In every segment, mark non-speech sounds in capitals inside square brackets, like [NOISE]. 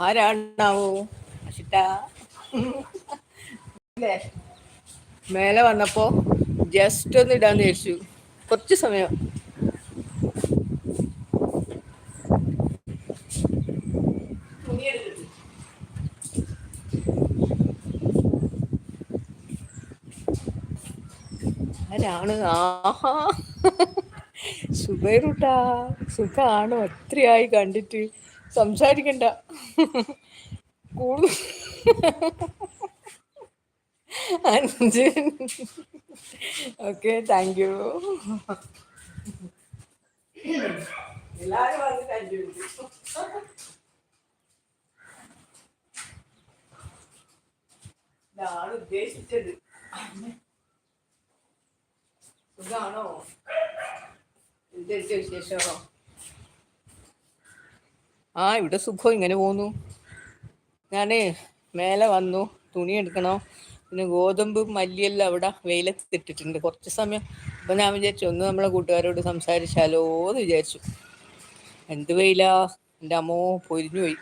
ആരാണാവോ? മേലെ വന്നപ്പോ ജസ്റ്റ് ഒന്ന് ഇടാന്ന് വിചാരിച്ചു. കുറച്ച് സമയം. ആരാണ്? ആഹാ. സുബൈറുട്ടാ. സുഖാണോ. എത്രയായി കണ്ടിട്ട്. സംസാരിക്കണ്ട. കൂടുതൽ അഞ്ച്. ഓക്കെ താങ്ക് യു ഇതാണ് ഉദ്ദേശിച്ചത്. ഇതാണോ എന്തൊക്കെ വിശേഷമോ ആ ഇവിടെ സുഖം ഇങ്ങനെ പോന്നു ഞാനേ മേലെ വന്നു. തുണി എടുക്കണോ. പിന്നെ ഗോതമ്പ് മല്ലിയെല്ലാം അവിടെ വെയിലത്തിട്ടിട്ടുണ്ട്. കുറച്ച് സമയം. അപ്പൊ ഞാൻ വിചാരിച്ചു ഒന്ന് നമ്മളെ കൂട്ടുകാരോട് സംസാരിച്ചാലോ എന്ന് വിചാരിച്ചു. എന്ത് വെയിലാ? എന്റെ അമ്മോ പൊരിഞ്ഞു പോയി.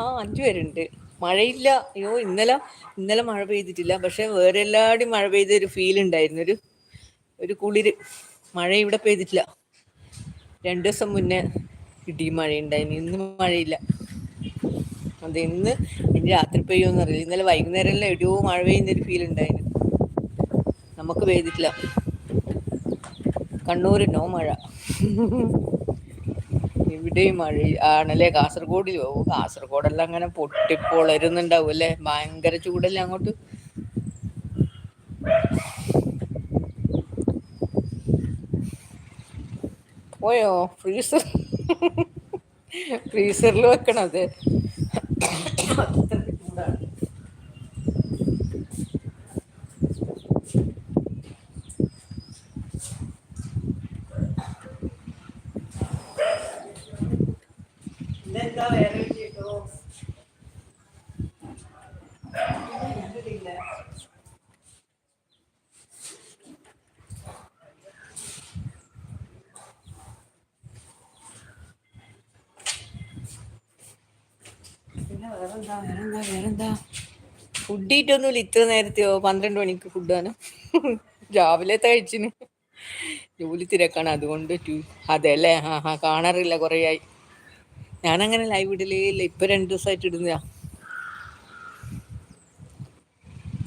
ആഹാ അഞ്ചു പേരുണ്ട്. മഴയില്ല. അയ്യോ ഇന്നലെ ഇന്നലെ മഴ പെയ്തിട്ടില്ല. പക്ഷെ വേറെ എല്ലാവരുടെയും മഴ പെയ്ത ഒരു ഫീൽ ഉണ്ടായിരുന്നു. ഒരു ഒരു കുളിര്. മഴ ഇവിടെ പെയ്തിട്ടില്ല. രണ്ടു ദിവസം മുന്നേ ഇടിയും മഴ ഉണ്ടായിരുന്നു ഇന്ന് മഴയില്ല. അത് ഇന്ന് ഇനി രാത്രി പെയ്യുമെന്ന് അറിയില്ല. ഇന്നലെ വൈകുന്നേരം എല്ലാം എടിയോ മഴ പെയ്യുന്നൊരു ഫീൽ ഉണ്ടായിരുന്നു. നമുക്ക് പെയ്തിട്ടില്ല. കണ്ണൂരിനോ മഴ? ഇവിടെയും മഴ ആണല്ലേ? കാസർഗോഡിൽ ഓ കാസർഗോഡെല്ലാം അങ്ങനെ പൊട്ടിപ്പൊളരുന്നുണ്ടാവും അല്ലേ ഭയങ്കര ചൂടല്ലേ അങ്ങോട്ട്? പോയോ ഫ്രീസർ ഫ്രീസറിൽ വെക്കണം വേറെന്താ വേറെന്താ? ഫുഡ് ഈറ്റൊന്നുമില്ല ഇത്ര നേരത്തെയോ പന്ത്രണ്ട് മണിക്ക് ഫുഡാണ് രാവിലെ കഴിച്ചിന് ജോലി തിരക്കാണ്. അതുകൊണ്ട് ടു- അതെ അല്ലേ? ആ ഹാ കാണാറില്ല കുറേയായി. ഞാനങ്ങനെ ലൈവ് ഇടലേ ഇല്ല ഇപ്പൊ രണ്ടു ദിവസമായിട്ട് ഇടുന്നതാ.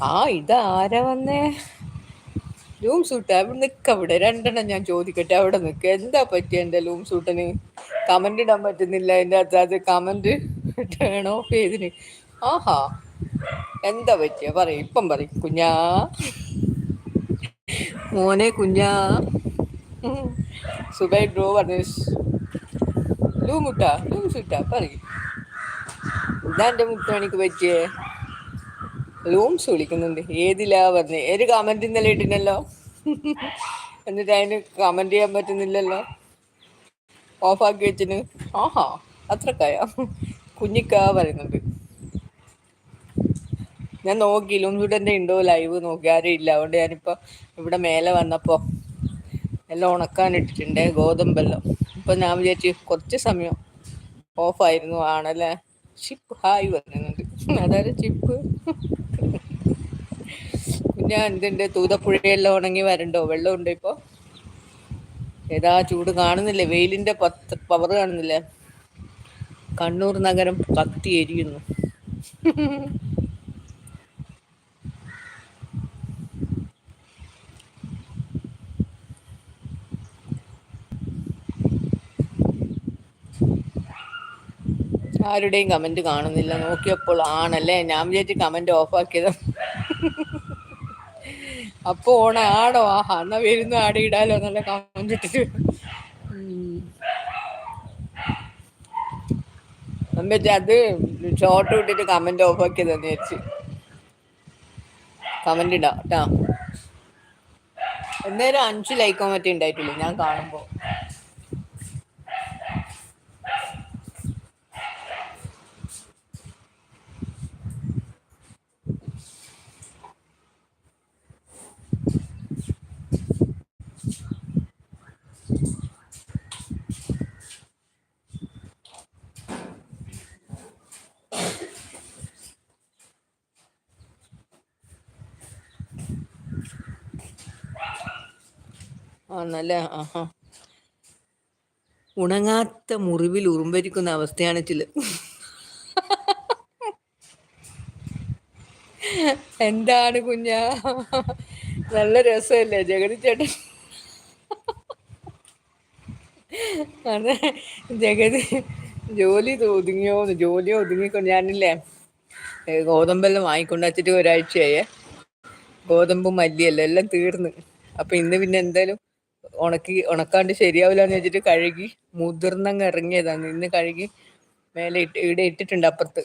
ആ ഇതാരാ വന്നേ? ലൂം സൂട്ട് അവിടെ നിൽക്ക അവിടെ രണ്ടെണ്ണം ഞാൻ ചോദിക്കട്ടെ. അവിടെ നിൽക്കുക എന്താ പറ്റിയ എന്റെ ലൂം സൂട്ടിന് കമന്റ് ഇടാൻ പറ്റുന്നില്ല. എന്റെ അത് അത് കമന്റ് ടേൺ ഓഫ് ചെയ്തിന്. ആഹാ. എന്താ പറ്റിയ? പറയും ഇപ്പം പറയും കുഞ്ഞാ. മോനെ കുഞ്ഞാ. സുബൈ ഡ്രോ പറഞ്ഞു ലൂമുട്ട ലൂ സുട്ട പറയും. ഇതാ എന്റെ മുട്ടണിക്ക് പറ്റിയേ? ലൂംസ് വിളിക്കുന്നുണ്ട്. ഏതിലാ പറഞ്ഞേ ഒരു കമന്റ് ഇന്നലെ ഇട്ടിനല്ലോ എന്നിട്ട് അതിന് കമന്റ് ചെയ്യാൻ പറ്റുന്നില്ലല്ലോ. ഓഫാക്കി വെച്ചിന്. ആഹാ അത്രക്കായ? കുഞ്ഞിക്കാ പറയുന്നുണ്ട്. ഞാൻ നോക്കി ലൂംസുടന്റെ ഉണ്ടോ ലൈവ് നോക്കി ആരും ഇല്ല. അതുകൊണ്ട് ഞാനിപ്പോൾ ഇവിടെ മേലെ വന്നപ്പോൾ എല്ലാം ഉണക്കാനിട്ടിട്ടുണ്ട് ഗോതമ്പെല്ലാം ഇപ്പം ഞാൻ വിചാരിച്ചു കുറച്ച് സമയം ഓഫായിരുന്നു ആണല്ലേ? ചിപ്പ് ഹായ് പറയുന്നുണ്ട് അതായത് ചിപ്പ് പിന്നെ എന്തുണ്ട്? തൂതപ്പുഴയെല്ലാം ഉണങ്ങി വരണ്ടോ? വെള്ളം വെള്ളമുണ്ടോ ഇപ്പോൾ ഏതാ ചൂട്? കാണുന്നില്ലേ? വെയിലിന്റെ പത്ത് പവർ കാണുന്നില്ലേ? കണ്ണൂർ നഗരം കത്തി എരിയുന്നു. ആരുടെയും കമന്റ് കാണുന്നില്ല. നോക്കിയപ്പോൾ ആണല്ലേ? ഞാൻ വിചാരിച്ച് കമന്റ് ഓഫാക്കിയത് അപ്പോൾ ഓണ ആടോ? ആഹാ എന്നാ വരുന്നു ആടെ ഇടാലോ നല്ല കമന്റ് ഇട്ടിട്ട്. അത് ഷോർട്ട് വിട്ടിട്ട് കമന്റ് ഓഫ് ഓഫാക്കിയതെന്ന് വിചാരിച്ചു. കമന്റ് ഇടാം കേട്ടാ എന്തായാലും അഞ്ചു ലൈക്കോ മറ്റേ ഉണ്ടായിട്ടുള്ളൂ. ഞാൻ കാണുമ്പോ. ആ നല്ല ആഹാ. ഉണങ്ങാത്ത മുറിവിൽ ഉറുമ്പരിക്കുന്ന അവസ്ഥയാണ് ചില എന്താണ് കുഞ്ഞ? നല്ല രസമല്ലേ ജഗതി ചേട്ടൻ? അതെ ജഗതി ജോലി ഒതുങ്ങിയോ? ജോലി ഒതുങ്ങിക്കൊണ്ട് ഞാനില്ലേ ഗോതമ്പെല്ലാം വാങ്ങിക്കൊണ്ട് വച്ചിട്ട് ഒരാഴ്ചയായേ. ഗോതമ്പും മല്ലിയല്ല എല്ലാം തീർന്ന്. അപ്പൊ ഇന്ന് പിന്നെ എന്തായാലും ഉണക്കി ഉണക്കാണ്ട് ശരിയാവില്ല എന്ന് വെച്ചിട്ട് കഴുകി മുതിർന്നങ്ങ് ഇറങ്ങിയതാണ് ഇന്ന് കഴുകി മേലെ ഇട്ട് ഇവിടെ ഇട്ടിട്ടുണ്ട് അപ്പുറത്ത്.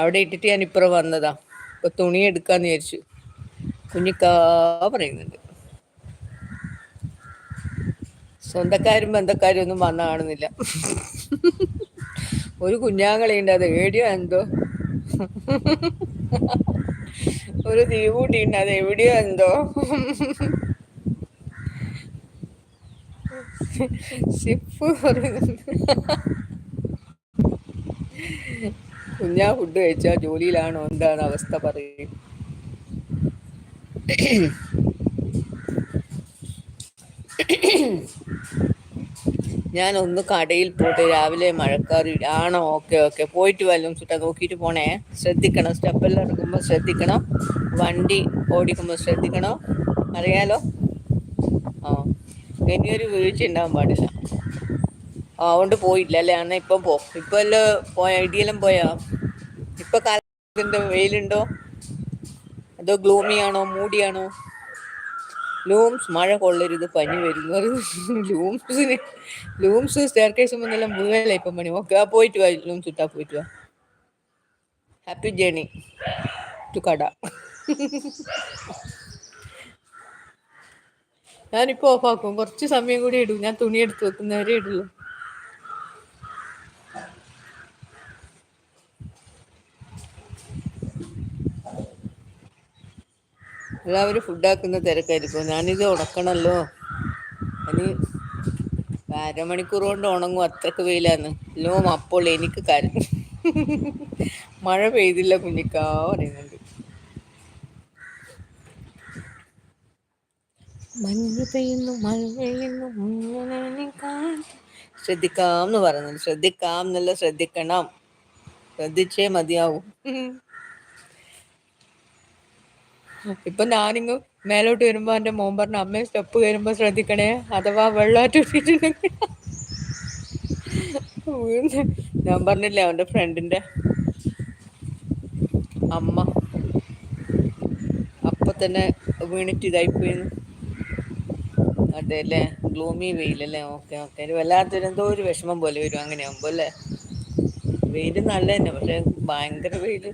അവിടെ ഇട്ടിട്ട് ഞാൻ ഇപ്പുറം വന്നതാ. ഇപ്പൊ തുണി എടുക്കാന്ന് വിചാരിച്ചു. കുഞ്ഞിക്കാ പറയുന്നുണ്ട്. സ്വന്തക്കാരും ബന്ധക്കാരും ഒന്നും വന്ന കാണുന്നില്ല. ഒരു കുഞ്ഞാങ്ങളിണ്ട് അത് എവിടെയോ എന്തോ? ഒരു ദീപൂട്ടിയുണ്ട് അത് എവിടെയോ എന്തോ? ഷിപ്പ് കുഞ്ഞാ ഫുഡ് കഴിച്ചാ ജോലിയിലാണോ? എന്താണ് അവസ്ഥ പറയും. ഞാൻ ഒന്ന് കടയിൽ പോട്ടെ രാവിലെ മഴക്കാർ ആണോ? Okay okay. പോയിട്ട് വല്ലതും ചുട്ടാ നോക്കിയിട്ട് പോണേ. ശ്രദ്ധിക്കണം. സ്റ്റെപ്പെല്ലാം എടുക്കുമ്പോൾ ശ്രദ്ധിക്കണം. വണ്ടി ഓടിക്കുമ്പോൾ ശ്രദ്ധിക്കണം. അറിയാലോ? ഇനിയൊരു വീഴ്ച ഉണ്ടാവാൻ പാടില്ല. അതുകൊണ്ട് പോയില്ല അല്ലേ? അന്ന ഇപ്പം പോ. ഇപ്പൊ എല്ലാം പോയ? ഇടിയെല്ലാം പോയാ? ഇപ്പൊ കാലത്തിന്റെ വെയിലുണ്ടോ? അതോ ഗ്ലൂമി ആണോ? മൂടിയാണോ ലൂംസ് മഴ കൊള്ളരുത് പനി വരുന്നു ലൂംസിന് ലൂംസ് സ്റ്റേർക്കേസ് കേസ് മുന്നെല്ലാം വീഴല ഇപ്പം പണി? ഓക്കെ ആ പോയിട്ട് വാ ലൂംസ് ഇട്ടാ പോയിട്ട് വാ. ഹാപ്പി ജേണി ടു കട. ഞാനിപ്പോ ഓഫാക്കും കുറച്ച് സമയം കൂടി ഇടും. ഞാൻ തുണി എടുത്ത് വെക്കുന്നവരെ ഇടുള്ളൂ. എല്ലാവരും ഫുഡാക്കുന്ന തിരക്കായിരിക്കും. ഞാനിത് ഉണക്കണല്ലോ. ഇനി അരമണിക്കൂർ കൊണ്ട് ഉണങ്ങും. അത്രയ്ക്ക് വെയിലാന്ന് ലോ അപ്പോൾ എനിക്ക് കാര്യം മഴ പെയ്തില്ല കുഞ്ഞിക്കാ പറയുന്നുണ്ട്. മഞ്ഞ് പെയ്യുന്നു മഴ പെയ്യുന്നു ശ്രദ്ധിക്കാം എന്ന് പറയുന്നുണ്ട്. ശ്രദ്ധിക്കാം എന്നല്ല ശ്രദ്ധിക്കണം. ശ്രദ്ധിച്ചേ മതിയാവും. ഇപ്പൊ ഞാനിങ്ങ് മേലോട്ട് വരുമ്പോ എന്റെ മോൻ പറഞ്ഞ അമ്മയെ സ്റ്റെപ്പ് കയറുമ്പോ ശ്രദ്ധിക്കണേ. അഥവാ വെള്ളമായിട്ട് ഞാൻ പറഞ്ഞില്ലേ അവന്റെ ഫ്രണ്ടിന്റെ അമ്മ. അപ്പൊ തന്നെ വീണിട്ട് ഇതായിപ്പോയിന്ന് അതെ അല്ലേ ഗ്ലൂമി വെയിലല്ലേ? ഓക്കെ ഓക്കെ ഒരു വല്ലാത്തൊരു എന്തോ ഒരു വിഷമം പോലെ വരും അങ്ങനെ അല്ലേ? വെയിൽ നല്ല തന്നെ പക്ഷെ ഭയങ്കര വെയിൽ.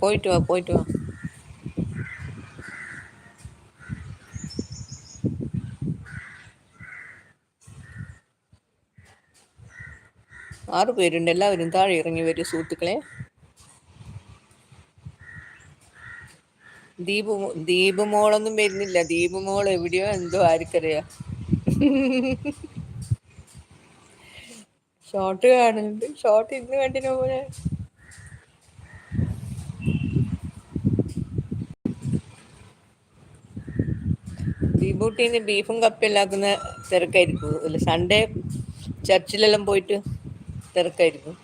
പോയിട്ട് വാ പോയിട്ട് വാ. ആറ് പേരുണ്ട് എല്ലാവരും താഴെ ഇറങ്ങി വരും സുഹൃത്തുക്കളെ. ദീപ് ദീപു മോളൊന്നും വരുന്നില്ല. ദീപ് മോൾ എവിടെയോ എന്തോ ആർക്കറിയാം. ഷോർട്ട് കാണുന്നുണ്ട്. ഷോർട്ട് ഇന്ന് കണ്ടിന് പോലെ ദീപൂട്ടിന്ന് ബീഫും കപ്പയെല്ലാക്കുന്ന തിരക്കായിരിക്കും. അല്ല സൺഡേ ചർച്ചിലെല്ലാം പോയിട്ട് തിരക്കായിരിക്കും.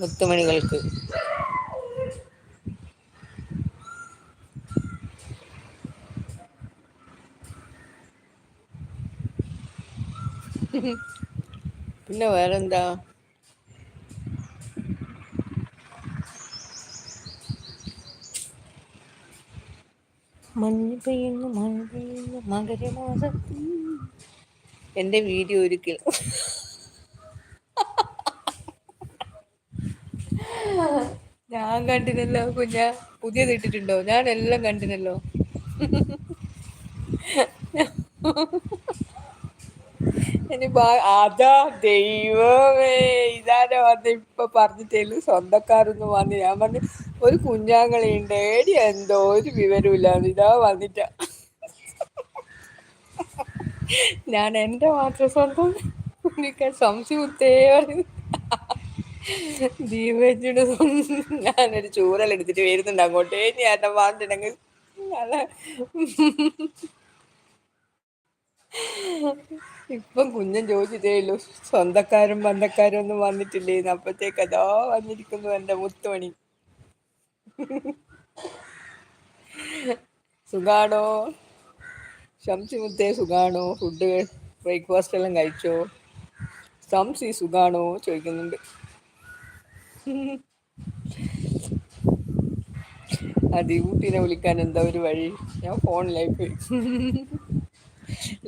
മുത്തുമണികൾക്ക് [LAUGHS] പിന്നെ വേറെന്താ? മഞ്ഞ് പെയ്യുന്നു മഴ പെയ്യുന്നു മകരമാസത്തിൽ എന്റെ വീഡിയോ ഒരിക്കൽ [LAUGHS] ഞാൻ കണ്ടിനല്ലോ കുഞ്ഞ പുതിയത് ഇട്ടിട്ടുണ്ടോ? ഞാൻ എല്ലാം കണ്ടിനല്ലോ [LAUGHS] ഇനി അതാ ദൈവമേ. ഇതാരെ വന്ന് ഇപ്പൊ പറഞ്ഞിട്ടേലും സ്വന്തക്കാരൊന്നും വന്ന് ഞാൻ പറഞ്ഞു ഒരു കുഞ്ഞാങ്ങളെ ഏടി എന്തോ ഒരു വിവരമില്ലാന്ന് ഇതാ വന്നിട്ട. ഞാൻ എന്റെ മാത്രം സ്വന്തം കുഞ്ഞിക്ക സംശയത്തേ പറഞ്ഞു ദീപജിയുടെ ഞാനൊരു ചൂരൽ എടുത്തിട്ട് വരുന്നുണ്ട് അങ്ങോട്ടേ. ചേട്ടൻ പറഞ്ഞിട്ടുണ്ടെങ്കിൽ അല്ല. ഇപ്പം കുഞ്ഞൻ ചോദിച്ചിട്ടേയുള്ളൂ സ്വന്തക്കാരും ബന്ധക്കാരും ഒന്നും വന്നിട്ടില്ലേന്ന്. അപ്പത്തേക്ക് അതോ വന്നിരിക്കുന്നു എന്റെ മുത്തുമണി. സുഖാണോ? ശംസി മുത്തേ സുഖാണോ? ഫുഡ് ബ്രേക്ക്ഫാസ്റ്റ് എല്ലാം കഴിച്ചോ? സംസി സുഖാണോ? ചോദിക്കുന്നുണ്ട്. ആ ഊട്ടിനെ വിളിക്കാൻ എന്താ ഒരു വഴി? ഞാൻ ഫോണിലേക്ക്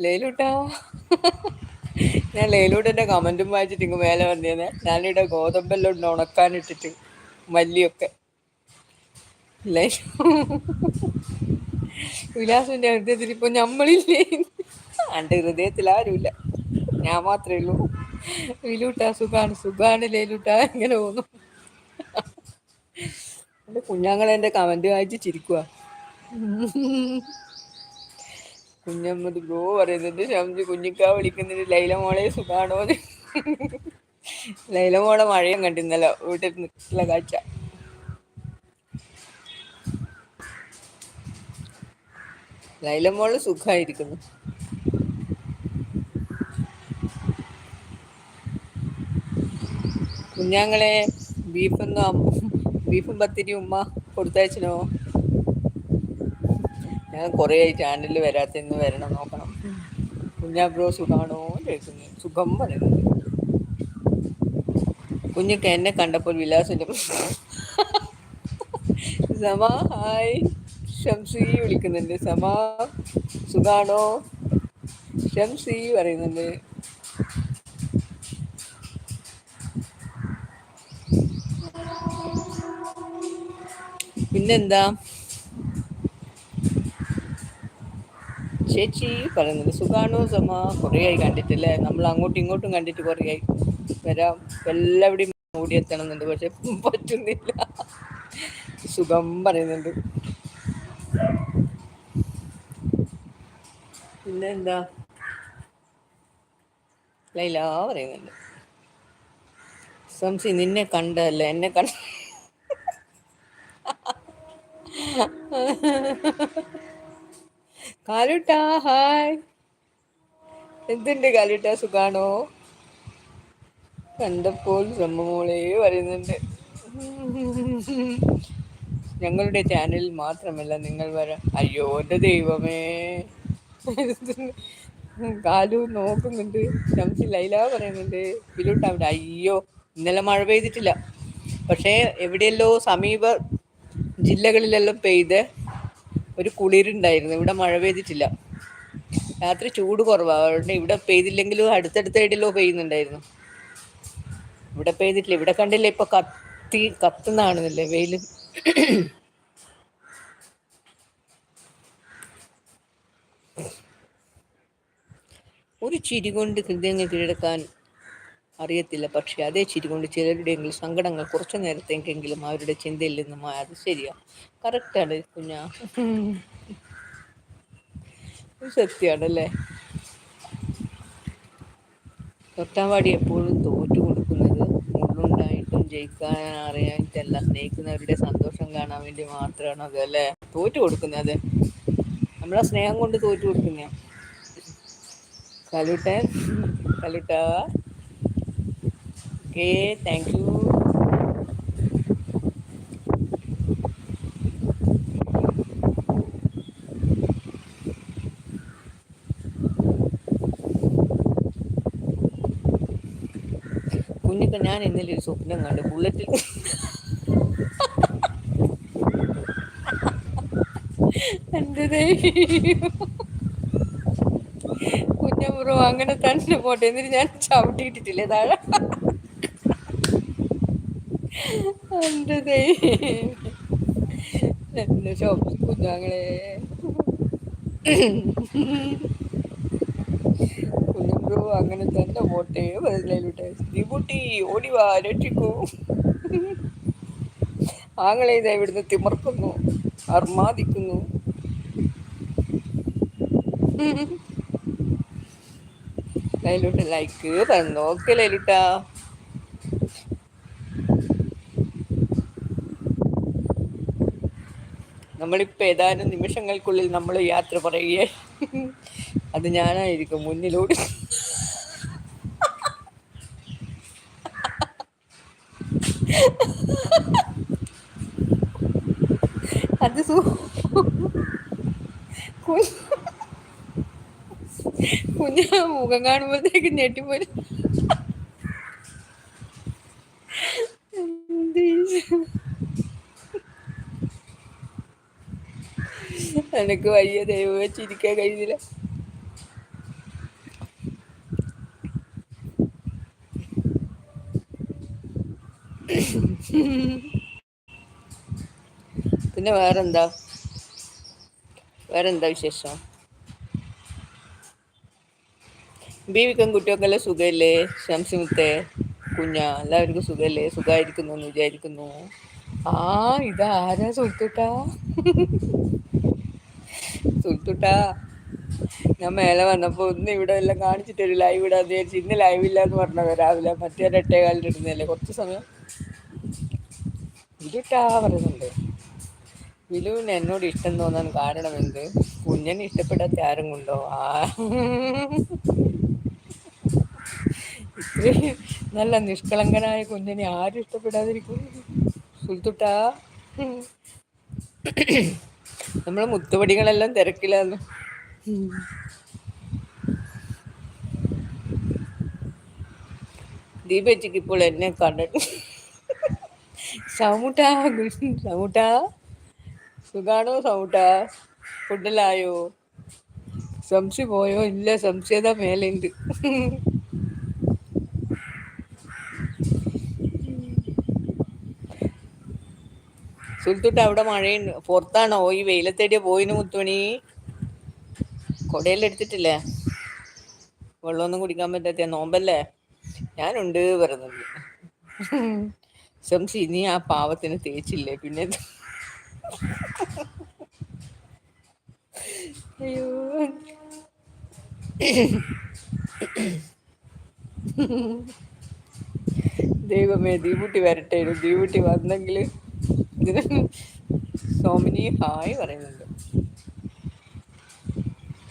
ലേലൂട്ടാ. ഞാൻ ലേലൂട്ടന്റെ കമന്റും വായിച്ചിട്ട് ഇങ്ങ് മേലെ വന്നിരുന്നേ ഞാനിവിടെ ഗോതമ്പെല്ലാം ഉണ്ട് ഉണക്കാനിട്ടിട്ട് മല്ലിയൊക്കെ. വിലാസിന്റെ ഹൃദയത്തിൽ ഇപ്പൊ ഞമ്മളില്ലേ എന്റെ ഹൃദയത്തിൽ ആരുമില്ല. ഞാൻ മാത്രമേ ഉള്ളൂ. വിലൂട്ട സുഖാണ്. സുഖാണ് ലേലൂട്ട. ഇങ്ങനെ പോന്നു. എന്റെ കുഞ്ഞാങ്ങളെ കമന്റ് വായിച്ച് ചിരിക്കുക കുഞ്ഞമ്മത് ബ്രോ പറയുന്നുണ്ട് ഷംജു കുഞ്ഞിക്ക വിളിക്കുന്നുണ്ട് ലൈല മോളെ സുഖാണോ ലൈല മോളെ മഴയും കണ്ടിരുന്നല്ലോ വീട്ടിൽ നിൽക്കില്ല കാഴ്ച. ലൈല മോൾ സുഖമായിരിക്കുന്നു കുഞ്ഞാങ്ങളെ ബീഫൊന്നും ബീഫും പത്തിരി ഉമ്മ കൊടുത്തയച്ചിനോ? ഞാൻ കുറേ ചാനലിൽ വരാത്തിന്ന് വരണം നോക്കണം. കുഞ്ഞാ ബ്രോ സുഖാണോ കേൾക്കുന്നു സുഖം പറയുന്നു. കുഞ്ഞൊക്കെ എന്നെ കണ്ടപ്പോൾ വിലാസിന്റെ സമാ ഷംസി വിളിക്കുന്നുണ്ട്. സമാ സുഖാണോ? ഷംസി പറയുന്നുണ്ട്. പിന്നെന്താ? ചേച്ചി പറയുന്നത് സുഖാണോ സമ? കുറേയായി കണ്ടിട്ടില്ലേ? നമ്മൾ അങ്ങോട്ടും ഇങ്ങോട്ടും കണ്ടിട്ട് കുറേയായി. വരാം. എല്ലാവിടെയും ഓടിയെത്തണമെന്നുണ്ട് പക്ഷെ പറ്റുന്നില്ല. സുഖം പറയുന്നുണ്ട്. പിന്നെന്താ? ലൈല പറയുന്നുണ്ട്. സംസി നിന്നെ കണ്ടല്ലേ എന്നെ കണ്ട [LAUGHS] കാലുട്ടാ ഹായ്. എന്തുണ്ട് കാലുട്ട? സുഖാണോ? കണ്ടപ്പോൾ ബ്രഹ്മമോളെ വരുന്നുണ്ട് ഞങ്ങളുടെ ചാനലിൽ മാത്രമല്ല നിങ്ങൾ വരാം. അയ്യോ എന്റെ ദൈവമേ. കാലു നോക്കുന്നുണ്ട്. ശംസി ലൈല പറയുന്നുണ്ട്. പിലോട്ട് അവിടെ അയ്യോ ഇന്നലെ മഴ പെയ്തിട്ടില്ല. പക്ഷേ എവിടെയല്ലോ സമീപ ജില്ലകളിലെല്ലാം പെയ്ത് ഒരു കുളിരുണ്ടായിരുന്നു. ഇവിടെ മഴ പെയ്തിട്ടില്ല. രാത്രി ചൂട് കുറവാണ് ഇവിടെ പെയ്തില്ലെങ്കിലും അടുത്തടുത്ത പെയ്യുന്നുണ്ടായിരുന്നു. ഇവിടെ പെയ്തിട്ടില്ല. ഇവിടെ കണ്ടില്ല? ഇപ്പൊ കത്തി കത്തുന്നാണെന്നില്ലേ വെയിൽ? ഒരു ചിരി കൊണ്ട് ഹൃദയങ്ങൾ കീഴടക്കാൻ അറിയത്തില്ല. പക്ഷെ അതേ ചിരി കൊണ്ട് ചിലരുടെയെങ്കിലും സങ്കടങ്ങൾ കുറച്ചു നേരത്തേക്കെങ്കിലും അവരുടെ ചിന്തയിൽ നിന്നും അത് ശരിയാ. കറക്റ്റാണ് കുഞ്ഞാ. സത്യാണല്ലേ തൊട്ടാവാടി എപ്പോഴും തോറ്റു കൊടുക്കുന്നത് മുള്ളുണ്ടായിട്ടും ജയിക്കാൻ അറിയാനിട്ടല്ല സ്നേഹിക്കുന്നവരുടെ സന്തോഷം കാണാൻ വേണ്ടി മാത്രമാണ് അത് അല്ലേ? തോറ്റു കൊടുക്കുന്നത്. നമ്മളെ സ്നേഹം കൊണ്ട് തോറ്റു കൊടുക്കുന്ന. കലുട്ടൻ കലുട്ട. ഓക്കെ താങ്ക് യു കുഞ്ഞിക്ക് ഞാൻ ഇന്നലെ ഒരു സ്വപ്നം കണ്ടു. ബുള്ളറ്റിൽ എന്റെ അങ്ങനെ തന്നെ പോട്ടെ. എന്നിട്ട് ഞാൻ ചവിട്ടിയിട്ടിട്ടില്ലേ താഴെ? എന്റെ. എന്റെ ഷോപ്പിൽ കുഞ്ഞാങ്ങളെ. കുഞ്ഞുബ്രോ അങ്ങനെ തന്നെ പോട്ടെ. മനസ്സിലായിട്ടെ ദിബുട്ടി ഓടിവാ രക്ഷിക്കൂ. ആങ്ങളെ ഇതാ ഇവിടുന്ന് തിമർക്കുന്നു അർമാദിക്കുന്നു. ലൈലുട്ട ലൈക്ക് ലൈലുട്ടാ ലൈലുട്ട. നമ്മളിപ്പോ ഏതാനും നിമിഷങ്ങൾക്കുള്ളിൽ നമ്മൾ യാത്ര പറയുകയായി അത് ഞാനായിരിക്കും മുന്നിലൂടെ. അത് സു കുഞ്ഞ മുഖം കാണുമ്പോഴത്തേക്ക് ഞെട്ടിപ്പോയി എന്ത് ചെയ്യും? എനക്ക് വലിയ ദൈവം വെച്ചിരിക്കാൻ കഴിയുന്നില്ല. പിന്നെ വേറെന്താ? വേറെന്താ വിശേഷം? ബീവിക്കും കുട്ടിയൊക്കെ സുഖമല്ലേ ശംസിമുത്തെ കുഞ്ഞ എല്ലാവർക്കും സുഖമല്ലേ സുഖമായിരിക്കുന്നു എന്ന് വിചാരിക്കുന്നു. ആ ഇതാരാ സുൽത്തുട്ടാ സുൽത്തുട്ടാ ഞാൻ മേലെ വന്നപ്പോ ഒന്ന് ഇവിടെ എല്ലാം കാണിച്ചിട്ട് ഒരു ലൈവ് ഇടാന്ന് വിചാരിച്ചു ഇന്ന് ലൈവ് ഇല്ല എന്ന് പറഞ്ഞത്. രാവിലെ മറ്റേ എട്ടേ കാലിൽ ഇടുന്നതല്ലേ കുറച്ച് സമയം. ഇരുട്ടാ പറയുന്നുണ്ട്. വിലുവിന് എന്നോട് ഇഷ്ടം തോന്നാൻ കാരണം എന്ത്? കുഞ്ഞനെ ഇഷ്ടപ്പെടാത്ത ആരും കൊണ്ടോ ആ. ഇത്രയും നല്ല നിഷ്കളങ്കനായ കുഞ്ഞിനെ ആരും ഇഷ്ടപ്പെടാതിരിക്കും സുൽത്തുട്ടാ. നമ്മളെ മുത്തുപടികളെല്ലാം തിരക്കിലാന്ന്. ദീപച്ചിക്ക് ഇപ്പോൾ എന്നെ കണ്ടിട്ട് സമൂട്ട സമൂട്ട സുഖാണോ സമൂട്ട ഫുഡിലായോ സംശയം പോയോ ഇല്ല സംശയത മേലുണ്ട് സുൽത്തുട്ട അവിടെ മഴയുണ്ട്. പുറത്താണോ? ഈ വെയിലത്തേടിയ പോയിന് മുത്തുമണി. കൊടയെല്ലാം എടുത്തിട്ടില്ലേ? വെള്ളമൊന്നും കുടിക്കാൻ പറ്റാത്ത നോമ്പല്ലേ? ഞാനുണ്ട് പറഞ്ഞത് ശംസി നീ ആ പാവത്തിന് തേച്ചില്ലേ? പിന്നെ അയ്യോ. ദൈവമേ ദീപുട്ടി വരട്ടെ. ദീപുട്ടി വന്നെങ്കിൽ ഇതിന് [LAUGHS] സോമിനി ഹായ് പറയുന്നുണ്ട്.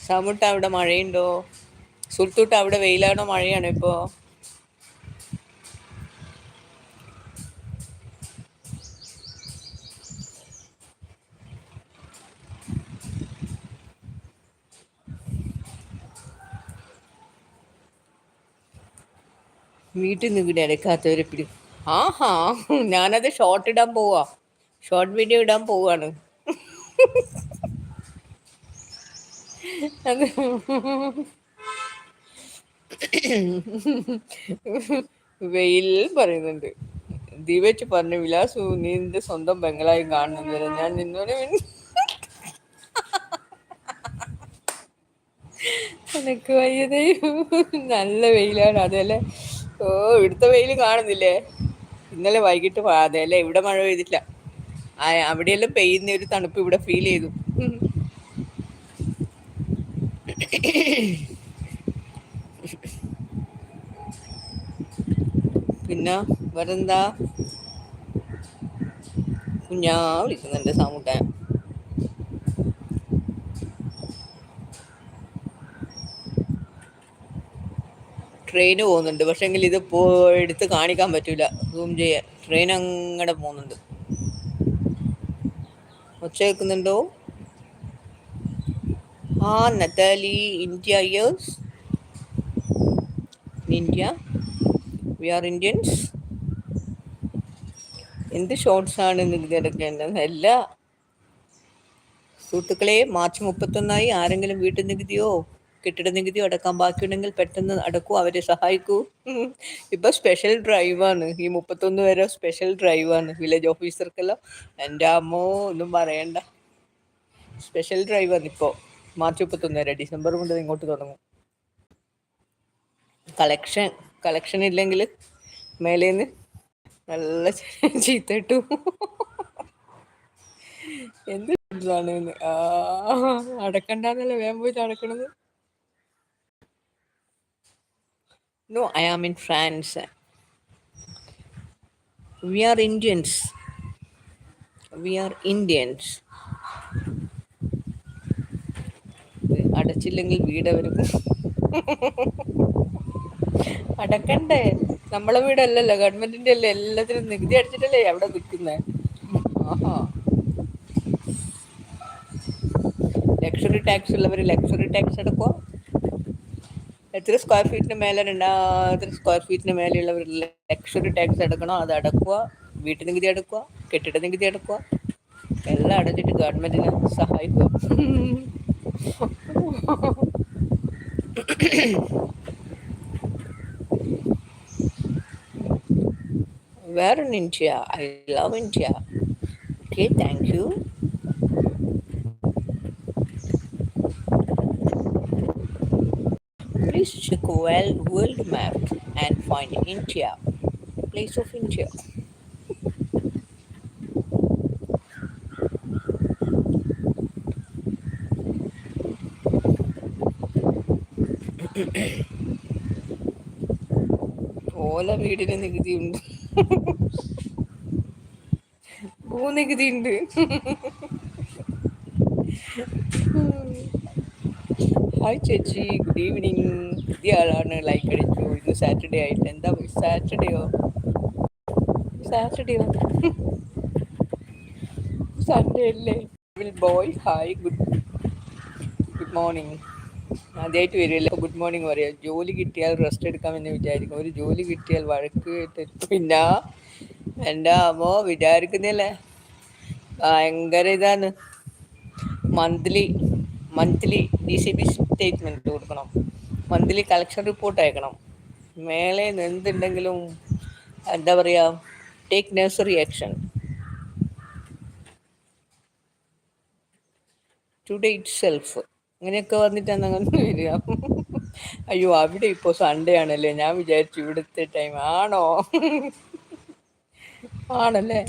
സാമുട്ട അവിടെ മഴയുണ്ടോ? സുൽത്തൂട്ട് അവിടെ വെയിലാണോ? മഴയാണോ ഇപ്പോ? വീട്ടിൽ നിന്ന് ഇവിടെ ഇടയ്ക്കാത്തവരെ പിടി ആഹാ ഞാനത് ഷോർട്ട് ഇടാൻ പോവാ. ഷോർട്ട് വീഡിയോ ഇടാൻ പോവാണ്. വെയിൽ പറയുന്നുണ്ട്. ദീപച്ച് പറഞ്ഞു വിലാസു നീ നിന്റെ സ്വന്തം ബംഗളായി കാണുന്നില്ല ഞാൻ നിന്നോട് എനക്ക് വയ്യതേ. നല്ല വെയിലാണ്. അതല്ലേ? ഓ ഇവിടുത്തെ വെയിൽ കാണുന്നില്ലേ? ഇന്നലെ വൈകിട്ട് അതെ അല്ലേ ഇവിടെ മഴ പെയ്തിട്ടില്ല. അവിടെയെല്ലാം പെയ്യുന്ന ഒരു തണുപ്പ് ഇവിടെ ഫീൽ ചെയ്തു. പിന്നെ വേറെന്താ? കുഞ്ഞാ വിളിക്കുന്നുണ്ട് സാമൂട്ടാൻ ട്രെയിന് പോകുന്നുണ്ട്. പക്ഷെങ്കിൽ ഇത് പോ എടുത്ത് കാണിക്കാൻ പറ്റൂല. സൂം ചെയ്യാൻ. ട്രെയിൻ അങ്ങനെ പോകുന്നുണ്ട്. ഒച്ച കേൾക്കുന്നുണ്ടോ? ആ Natalie India years India we are Indians എന്ത് ഷോർട്സ് ആണ് നികുതിയടക്കേണ്ടത് എല്ലാ സുഹൃത്തുക്കളെ മാർച്ച് മുപ്പത്തൊന്നായി ആരെങ്കിലും വീട്ടിൽ നികുതിയോ? കെട്ടിട നികുതി അടക്കാൻ ബാക്കിയുണ്ടെങ്കിൽ പെട്ടെന്ന് അടക്കൂ അവരെ സഹായിക്കൂ. ഇപ്പൊ സ്പെഷ്യൽ ഡ്രൈവാണ് ഈ മുപ്പത്തൊന്ന് വരെ സ്പെഷ്യൽ ഡ്രൈവാണ് വില്ലേജ് ഓഫീസർക്കെല്ലാം എന്റെ അമ്മോ ഒന്നും പറയണ്ട. സ്പെഷ്യൽ ഡ്രൈവാണ് ഇപ്പോൾ മാർച്ച് മുപ്പത്തൊന്ന് വരെ ഡിസംബർ മുതൽ ഇങ്ങോട്ട് തുടങ്ങും. കളക്ഷൻ കളക്ഷൻ ഇല്ലെങ്കിൽ മേലേന്ന് നല്ല ചീത്തട്ടു എന്ത് ഇതാണ്? ആ അടക്കണ്ടെന്നല്ലേ വേഗം പോയിട്ട് അടക്കണത്? No I am in France. We are Indians. We are Indians. അടച്ചില്ലെങ്കിൽ വീട് വരും അടക്കണ്ടേ? നമ്മളെ വീടല്ലല്ലോ. ഗവൺമെന്റിന്റെ അല്ലേ? എല്ലാത്തിനും നികുതി അടിച്ചിട്ടല്ലേ അവിടെ നിൽക്കുന്നേ ആഹാ. ലക്ഷറി ടാക്സ് ഉള്ളവർ ലക്ഷറി ടാക്സ് അടക്കുക എത്ര സ്ക്വയർ ഫീറ്റിന് മേലെ രണ്ടാമത്തെ സ്ക്വയർ ഫീറ്റിന് മേലെയുള്ളവർ ലക്ഷറി ടാക്സ് അടക്കണോ അത് അടക്കുക വീട്ടു നികുതി അടക്കുക കെട്ടിട നികുതി അടക്കുക. എല്ലാം അടച്ചിട്ട് ഗവൺമെന്റിനെ സഹായിക്കുക. വേറെ India I love India okay thank thank you. Please check world, world map and find India. Place of India. ഓല വീടിന് നികുതിയുണ്ട് ഭൂനികുതി ഉണ്ട് ഹായ് ചേച്ചി. ഗുഡ് ഈവനിങ് പുതിയ ആളാണ് ലൈക്ക് അടിച്ചു. ഇന്ന് സാറ്റർഡേ ആയിട്ട്. എന്താ സാറ്റർഡേയോ സാറ്റർഡേയോ സൺഡേ അല്ലേ? Will boy hi good good morning ആദ്യമായിട്ട് വരില്ല? ഗുഡ് മോർണിംഗ് പറയാം. ജോലി കിട്ടിയാൽ റെസ്റ്റ് എടുക്കാമെന്ന് വിചാരിക്കും ഒരു ജോലി കിട്ടിയാൽ വഴക്ക് പിന്നെ എന്റെ അമ്മോ? വിചാരിക്കുന്നില്ലേ? ഭയങ്കര ഇതാണ്. Monthly monthly D C B statement കൊടുക്കണം. മന്ത്ലി കളക്ഷൻ റിപ്പോർട്ട് അയക്കണം. മേളയിൽ നിന്ന് എന്തുണ്ടെങ്കിലും എന്താ പറയുക take nursery action today itself അങ്ങനെയൊക്കെ വന്നിട്ടാണ് അങ്ങനെ വരിക. അയ്യോ അവിടെ ഇപ്പോൾ സൺഡേ ആണല്ലേ? ഞാൻ വിചാരിച്ചു ഇവിടുത്തെ ടൈം ആണോ? ആണല്ലേ?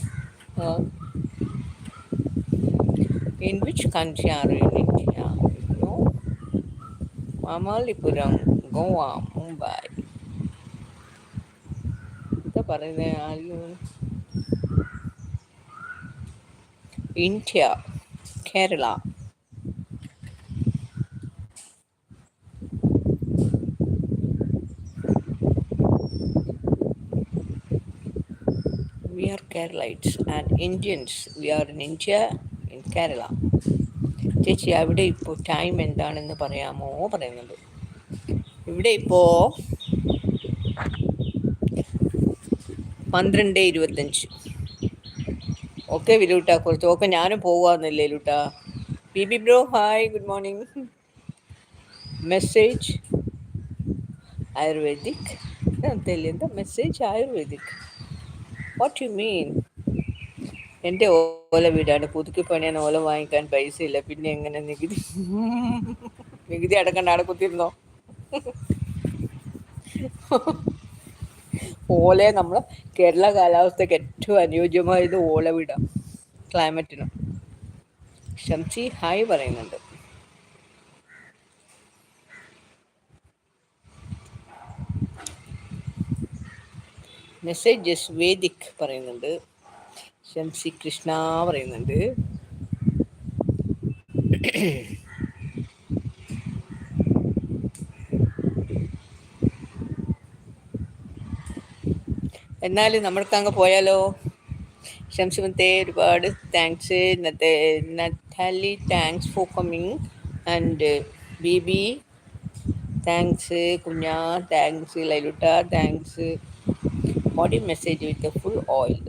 In which country are you in India Mamallapuram Goa Mumbai இதை பாருங்கள் India Kerala We are Keralites and Indians. We are in India, in Kerala. ചേച്ചി അവിടെ ഇപ്പോൾ ടൈം എന്താണെന്ന് പറയാമോ പറയുന്നുണ്ട്. ഇവിടെ ഇപ്പോൾ പന്ത്രണ്ട് ഇരുപത്തഞ്ച്. ഓക്കെ വിലൂട്ട കുറച്ച് ഓക്കെ ഞാനും പോവാന്നില്ലേ ലൂട്ട B B bro hi good morning message ayurvedic. എന്താ message ayurvedic. What you mean എന്റെ ഓല വീടാണ്. പുതുക്കി പണിയാൻ ഓല വാങ്ങിക്കാൻ പൈസ ഇല്ല പിന്നെ എങ്ങനെ നികുതി? നികുതി അടക്കണ്ട അവിടെ കുത്തിയിരുന്നോ? ഓലയെ നമ്മൾ കേരള കാലാവസ്ഥയ്ക്ക് ഏറ്റവും അനുയോജ്യമായത് ഓല വീടാണ് ക്ലൈമറ്റിനും ഷംസി ഹായ് പറയുന്നുണ്ട്. മെസ്സേജസ് വേദിക് പറയുന്നുണ്ട്. ഷംസി കൃഷ്ണ പറയുന്നുണ്ട്. എന്നാലും നമ്മൾക്ക് അങ്ങ് പോയാലോ? ശംസുമത്തെ ഒരുപാട് താങ്ക്സ് ഇന്നത്തെ Natalie thanks for coming and BB thanks കുഞ്ഞാ thanks ലൈലുട്ട thanks body message with full oil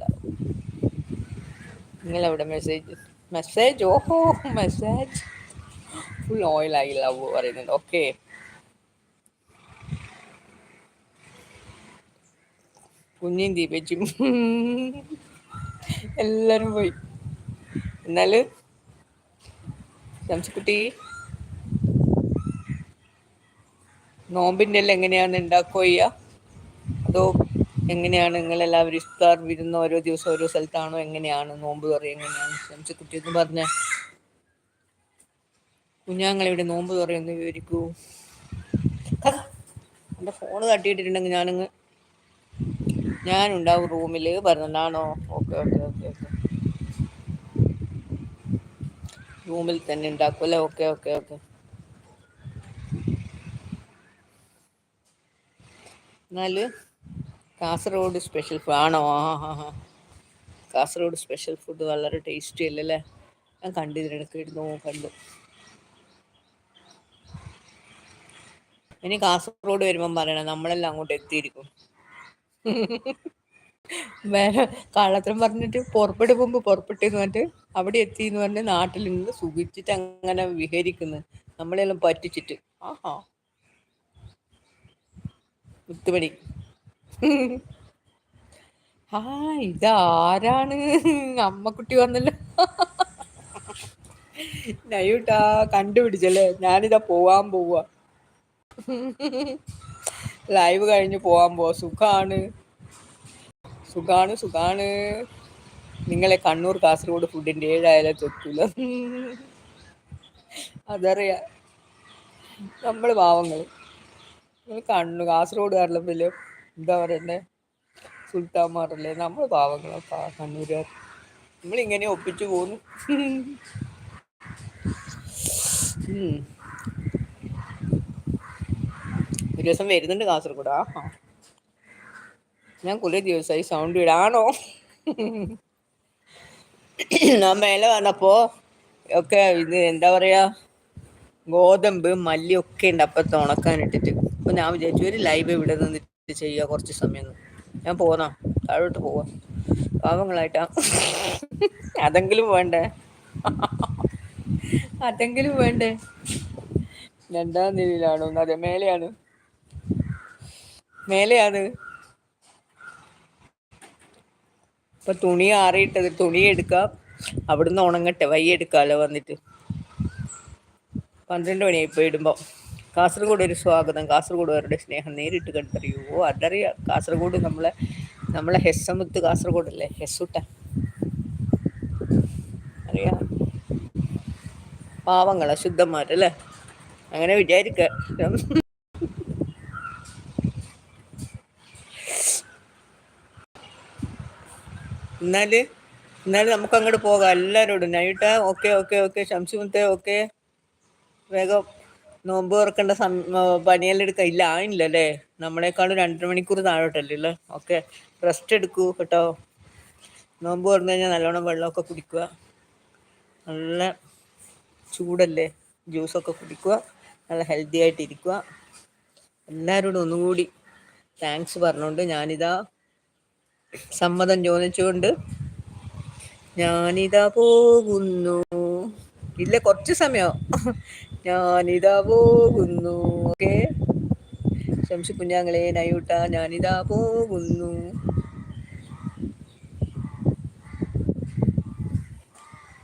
നിങ്ങൾ അവിടെ മെസ്സേജ് മെസ്സേജ് ഓഹോ മെസ്സേജ് ഫുൾ ഓയിലായി ലവ് പറയുന്നുണ്ട്. ഓക്കെ കുഞ്ഞും ദീപച്ചും. എല്ലാരും പോയി. എന്നാൽ? ശംസക്കുട്ടി. നോമ്പിന്റെ എല്ലാം എങ്ങനെയാണ്? ഉണ്ടാക്കുക അതോ എങ്ങനെയാണ് നിങ്ങളെല്ലാവരും ഇഫ്താർ വിരുന്ന ഓരോ ദിവസം ഓരോ സ്ഥലത്താണോ? എങ്ങനെയാണ്? നോമ്പ് തുറ എങ്ങനെയാണ്? ശംസക്കുട്ടി എന്ന് പറഞ്ഞ. കുഞ്ഞാങ്ങളിവിടെ നോമ്പ് തുറയൊന്ന് വിവരിക്കൂ. എന്റെ ഫോണ് തട്ടിയിട്ടിട്ടുണ്ടെങ്കിൽ ഞാനങ്ങ് ഞാനുണ്ടാവും റൂമിൽ പറഞ്ഞാണോ ഓക്കെ ഓക്കെ ഓക്കെ ഓക്കെ. റൂമിൽ തന്നെ ഉണ്ടാക്കും അല്ലേ? Okay okay okay. എന്നാൽ കാസർഗോഡ് സ്പെഷ്യൽ ആണോ? കാസർഗോഡ് സ്പെഷ്യൽ ഫുഡ് വളരെ ടേസ്റ്റി അല്ലല്ലേ? ഞാൻ കണ്ടിരുന്നു ഇടുന്നു കണ്ടു. ഇനി കാസർഗോഡ് വരുമ്പം പറയണം നമ്മളെല്ലാം അങ്ങോട്ട് എത്തിയിരിക്കും. വേറെ കള്ളത്തരം പറഞ്ഞിട്ട് പുറപ്പെട്ട് പോകുമ്പോൾ പുറപ്പെട്ടെന്ന് പറഞ്ഞിട്ട് അവിടെ എത്തി എന്ന് പറഞ്ഞ് നാട്ടിൽ നിന്ന് സുഖിച്ചിട്ട് അങ്ങനെ വിഹരിക്കുന്നു. നമ്മളെല്ലാം പറ്റിച്ചിട്ട്. ആഹാ. മുത്തുമണി. ആ ഇതാരാണ്? അമ്മക്കുട്ടി വന്നല്ലോ. നയൂട്ടാ കണ്ടുപിടിച്ചല്ലേ? ഞാനിതാ പോവാൻ പോവാ. ലൈവ് കഴിഞ്ഞ് പോവാൻ പോവാ. സുഖാണ്. സുഖാണ് സുഖാണ്. നിങ്ങളെ കണ്ണൂർ കാസർഗോഡ് ഫുഡിന്റെ ഏഴായാലും തെറ്റൂല. അതറിയാ. നമ്മൾ പാവങ്ങൾ. നിങ്ങൾ കണ്ണു കാരണം വലിയ എന്താ പറയണ്ടേ? സുൽത്താൻമാരല്ലേ നമ്മൾ പാവങ്ങളാ കണ്ണൂരുകാർ നമ്മളിങ്ങനെ ഒപ്പിച്ചു പോന്നു. ഒരു ദിവസം വരുന്നുണ്ട് കാസർഗോഡ്. ആ ഞാൻ കുറെ ദിവസമായി സൗണ്ട് ഇടാണോ? ഞാൻ മേലെ വന്നപ്പോ ഒക്കെ ഇത് എന്താ പറയാ ഗോതമ്പ് മല്ലി ഒക്കെ ഉണ്ട്. അപ്പത്തെ തുണക്കാൻ ഇട്ടിട്ട് അപ്പൊ ഞാൻ വിചാരിച്ചു ഒരു ലൈവ് ഇവിടെ നിന്നിട്ട് ചെയ്യുക കുറച്ച് സമയം. ഞാൻ പോന്നാ. താഴോട്ട് പോവാ. പാവങ്ങളായിട്ടാ. അതെങ്കിലും വേണ്ടേ? അതെങ്കിലും വേണ്ടേ? രണ്ടാം നിലയിലാണോ? അതെ മേലെയാണ്. മേലെയാണ്. ഇപ്പൊ തുണി ആറിയിട്ടത്. തുണി എടുക്കാം. അവിടുന്ന് ഉണങ്ങട്ടെ. വൈ എടുക്കാമല്ലോ വന്നിട്ട്. പന്ത്രണ്ട് മണിയായി പോയി ഇടുമ്പോൾ കാസർഗോഡ് ഒരു സ്വാഗതം. കാസർഗോഡുകാരുടെ സ്നേഹം നേരിട്ട് കണ്ടറിയോ അതറിയാം. കാസർഗോഡ് നമ്മളെ നമ്മളെ ഹെസ്സമുത്ത് കാസർഗോഡ് അല്ലേ ഹെസ്സുട്ട അറിയാം. പാവങ്ങളാ ശുദ്ധന്മാരല്ലേ അങ്ങനെ വിചാരിക്ക. എന്നാൽ എന്നാലും നമുക്ക് അങ്ങോട്ട് പോകാം. എല്ലാരോടും. Night okay okay okay. ശംസുമുത്തെ okay. വേഗം നോമ്പ് തുറക്കേണ്ട പണിയെല്ലാം എടുക്കാം ഇല്ല ആയില്ല അല്ലേ നമ്മളെക്കാളും രണ്ടര മണിക്കൂർ താഴോട്ടല്ലേ അല്ലേ ഓക്കെ റെസ്റ്റ് എടുക്കൂ കേട്ടോ. നോമ്പ് തുറന്നു കഴിഞ്ഞാൽ നല്ലോണം വെള്ളമൊക്കെ കുടിക്കുക. നല്ല ചൂടല്ലേ? ജ്യൂസൊക്കെ കുടിക്കുക. നല്ല ഹെൽത്തി ആയിട്ടിരിക്കുക. എല്ലാവരോടും ഒന്നുകൂടി താങ്ക്സ് പറഞ്ഞുകൊണ്ട് ഞാനിതാ സമ്മതം ചോദിച്ചുകൊണ്ട് ഞാനിതാ പോകുന്നു. ഇല്ല കുറച്ച് സമയം. ഞാനിതാ പോകുന്നു ഓക്കെ? ശംസി കുഞ്ഞാങ്ങളെ നയൂട്ട ഞാനിതാ പോകുന്നു.